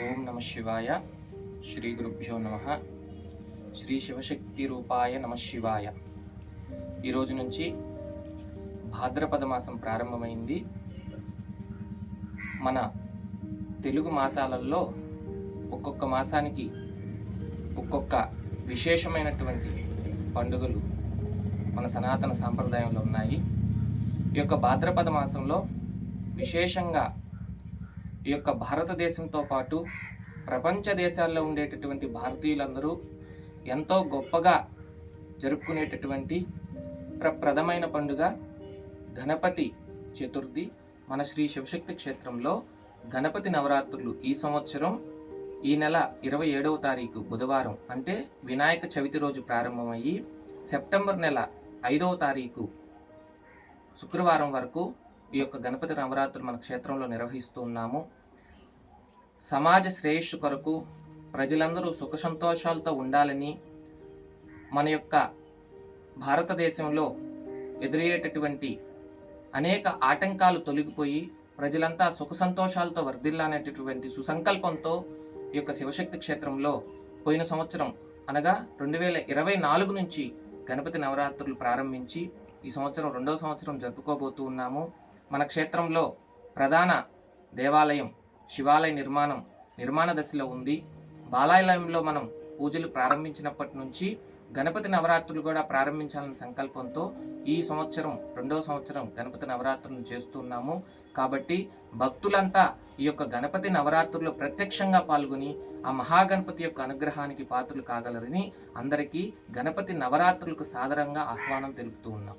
ఓం నమ శివాయ. శ్రీ గురుభ్యో నమ. శ్రీ శివశక్తి రూపాయ నమ శివాయ. ఈరోజు నుంచి భాద్రపద మాసం ప్రారంభమైంది. మన తెలుగు మాసాలలో ఒక్కొక్క మాసానికి ఒక్కొక్క విశేషమైనటువంటి పండుగలు మన సనాతన సాంప్రదాయంలో ఉన్నాయి. ఈ యొక్క భాద్రపద మాసంలో విశేషంగా ఈ యొక్క భారతదేశంతో పాటు ప్రపంచ దేశాల్లో ఉండేటటువంటి భారతీయులందరూ ఎంతో గొప్పగా జరుపుకునేటటువంటి ప్రప్రదమైన పండుగ గణపతి చతుర్థి. మన శ్రీ శివశక్తి క్షేత్రంలో గణపతి నవరాత్రులు ఈ సంవత్సరం ఈ నెల ఇరవై ఏడవ తారీఖు బుధవారం అంటే వినాయక చవితి రోజు ప్రారంభమయ్యి సెప్టెంబర్ నెల ఐదవ తారీఖు శుక్రవారం వరకు ఈ యొక్క గణపతి నవరాత్రులు మన క్షేత్రంలో నిర్వహిస్తూ ఉన్నాము. సమాజ శ్రేయస్సు కొరకు ప్రజలందరూ సుఖ సంతోషాలతో ఉండాలని మన యొక్క భారతదేశంలో ఎదురయ్యేటటువంటి అనేక ఆటంకాలు తొలగిపోయి ప్రజలంతా సుఖ సంతోషాలతో వర్ధిల్లానేటటువంటి సుసంకల్పంతో ఈ యొక్క శివశక్తి క్షేత్రంలో పోయిన సంవత్సరం అనగా రెండు వేల ఇరవై నాలుగు నుంచి గణపతి నవరాత్రులు ప్రారంభించి ఈ సంవత్సరం రెండవ సంవత్సరం జరుపుకోబోతూ ఉన్నాము. మన క్షేత్రంలో ప్రధాన దేవాలయం శివాలయ నిర్మాణం నిర్మాణ దశలో ఉంది. బాలాలయంలో మనం పూజలు ప్రారంభించినప్పటి నుంచి గణపతి నవరాత్రులు కూడా ప్రారంభించాలనే సంకల్పంతో ఈ సంవత్సరం రెండవ సంవత్సరం గణపతి నవరాత్రులను చేస్తున్నాము కాబట్టి భక్తులంతా ఈ యొక్క గణపతి నవరాత్రుల్లో ప్రత్యక్షంగా పాల్గొని ఆ మహాగణపతి యొక్క అనుగ్రహానికి పాత్రలు కాగలరని అందరికీ గణపతి నవరాత్రులకు సాదరంగా ఆహ్వానం తెలుపుతూ ఉన్నాం.